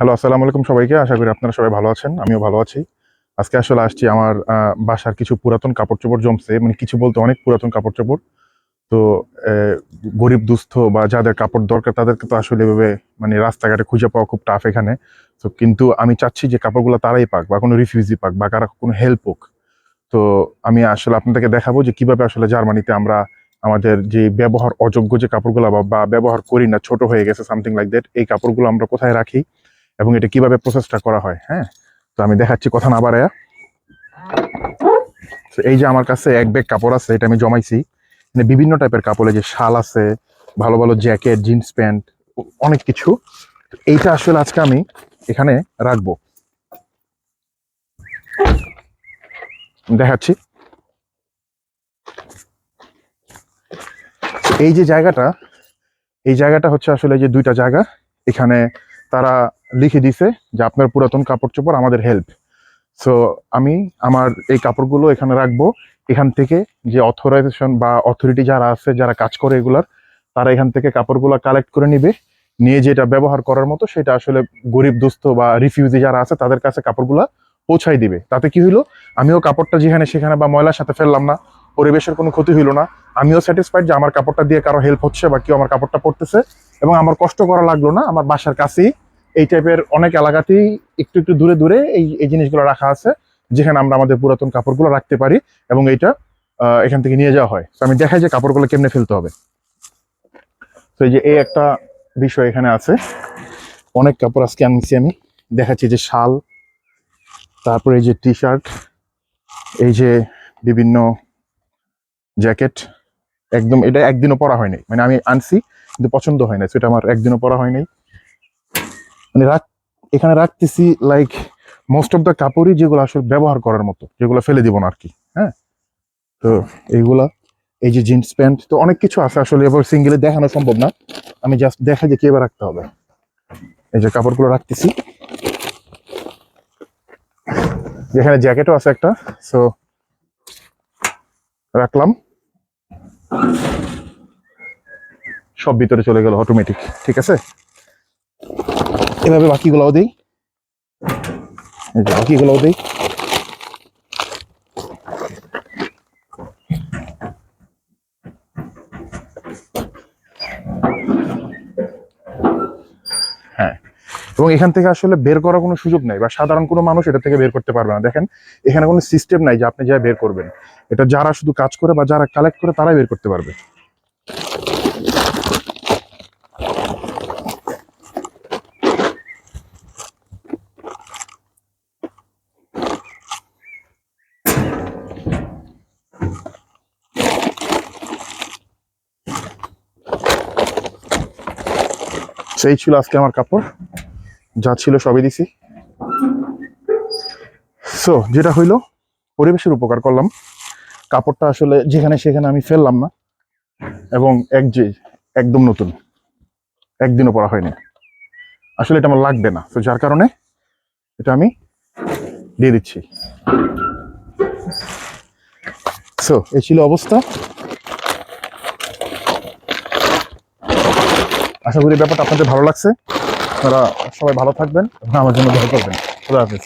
Hello আসসালামু আলাইকুম সবাইকে। আশা করি আপনারা সবাই ভালো আছেন, আমিও ভালো আছি। আজকে আসলে আসছি আমার বাসার কিছু পুরাতন কাপড় চোপড় জমছে মানে কিছু বলতে অনেক পুরাতন কাপড় চোপড় তো গরিব, দুস্থ বা যাদের কাপড় দরকার, তাদেরকে তো আসলে এভাবে মানে রাস্তাঘাটে খুঁজে পাওয়া খুব টাফ এখানে। তো কিন্তু আমি চাচ্ছি যে কাপড়গুলো তারাই পাক, বা কোনো রিফিউজি পাক, বা কারা কোনো হেল্প হোক। তো আমি আসলে আপনাদেরকে দেখাবো যে কীভাবে আসলে জার্মানিতে আমরা আমাদের যে ব্যবহার অযোগ্য যে কাপড়গুলো বা- ব্যবহার করি না, ছোট হয়ে গেছে সামথিং লাইক দ্যাট এই কাপড়গুলো আমরা কোথায় রাখি। এবং এটা কীভাবে প্রসেসটা করা হয় হ্যাঁ? তো আমি দেখাচ্ছি কথা না বাড়ায়া। তো এই যে আমার কাছে এক ব্যাগ কাপড় আছে, এটা আমি জমাইছি। মানে বিভিন্ন টাইপের কাপড় যে শাল আছে, ভালো ভালো জ্যাকেট জিন্স প্যান্ট অনেক কিছু। এইটা আসলে আজকে আমি এখানে রাখব। দেখাচ্ছি। এই যে জায়গাটা, এই জায়গাটা হচ্ছে আসলে যে দুইটা জায়গা। এখানে তারা লিখে দিছে যে আপনার পুরাতন কাপড় চোপড় আমাদের হেল্প সো আমি আমার এই কাপড়গুলো এখানে রাখব। এখান থেকে যে অথরাইজেশন বা অথরিটি যারা আছে, যারা কাজ করে এগুলার, তারা এখান থেকে কাপড়গুলো কালেক্ট করে নিবে। নিয়ে যেটা ব্যবহার করার মতো, সেটা আসলে গরিব, দুস্থ বা রিফিউজি যারা আছে, তাদের কাছে কাপড়গুলা পৌঁছাই দিবে। তাতে কি হইল? আমিও কাপড়টা যেখানে সেখানে বা ময়লার সাথে ফেললাম না, পরিবেশের কোনো ক্ষতি হইল না। আমিও স্যাটিসফাইড যে আমার কাপড়টা দিয়ে কারও হেল্প হচ্ছে বা কেউ আমার কাপড়টা পরতেছে। এবং আমার কষ্ট করা লাগল না, আমার বাসার কাছেই। এই টাইপের অনেক এলাকাতেই একটু একটু দূরে দূরে এই এই জিনিসগুলো রাখা আছে, যেখানে আমরা আমাদের পুরাতন কাপড়গুলো রাখতে পারি এবং এইটা এখান থেকে নিয়ে যাওয়া হয়। তো আমি দেখাই যে কাপড়গুলো কেমনে ফেলতে হবে। তো এই যে এই একটা বিষয় এখানে আছে। অনেক কাপড় আজকে আনছি আমি। দেখাচ্ছি যে শাল, তারপরে এই যে টি শার্ট এই যে বিভিন্ন জ্যাকেট একদম এটা একদিনও পরা হয়নি। মানে আমি আনছি, কিন্তু পছন্দ হয় না সেটা আমার একদিনও পরা হয় নাই। মানে রাখ, এখানে রাখতেছি লাইক মোস্ট অফ দ্য কাপড়ই যেগুলো আসলে ব্যবহার করার মতো, যেগুলো ফেলে দিব না আর কি হ্যাঁ? তো এইগুলা, এই যে জিন্স প্যান্ট তো অনেক কিছু আছে আসলে, এবার সিঙ্গেলে দেখানো সম্ভব না। আমি জাস্ট দেখা যে কীভাবে রাখতে হবে। এই যে কাপড়গুলো রাখতেছি। যেখানে জ্যাকেটও আছে একটা সো রাখলাম। সব ভিতরে চলে গেল অটোমেটিক ঠিক আছে? এভাবে বাকিগুলোও দিই। বাকিগুলোও দিই হ্যাঁ এবং এখান থেকে আসলে বের করার কোনো সুযোগ নাই বা সাধারণ কোনো মানুষ এটা থেকে বের করতে পারবে না। দেখেন, এখানে কোনো সিস্টেম নাই যে আপনি যা বের করবেন। এটা যারা শুধু কাজ করে বা যারা কালেক্ট করে তারাই বের করতে পারবে। সেই ছিল আজকে আমার কাপড়। যা ছিল সবই দিছি। সো যেটা হইল, পরিবেশের উপকার করলাম। কাপড়টা আসলে যেখানে সেখানে আমি ফেললাম না। এবং এক যে, একদম নতুন। একদিনও পরা হয়নি। আসলে এটা আমার লাগবে না। তো যার কারণে এটা আমি দিয়ে দিচ্ছি। সো এই ছিল অবস্থা। আশা করি ব্যাপারটা আপনাদের ভালো লাগছে। আপনারা সবাই ভালো থাকবেন আমার জন্য ভালো করবেন। খুদা হাফিজ।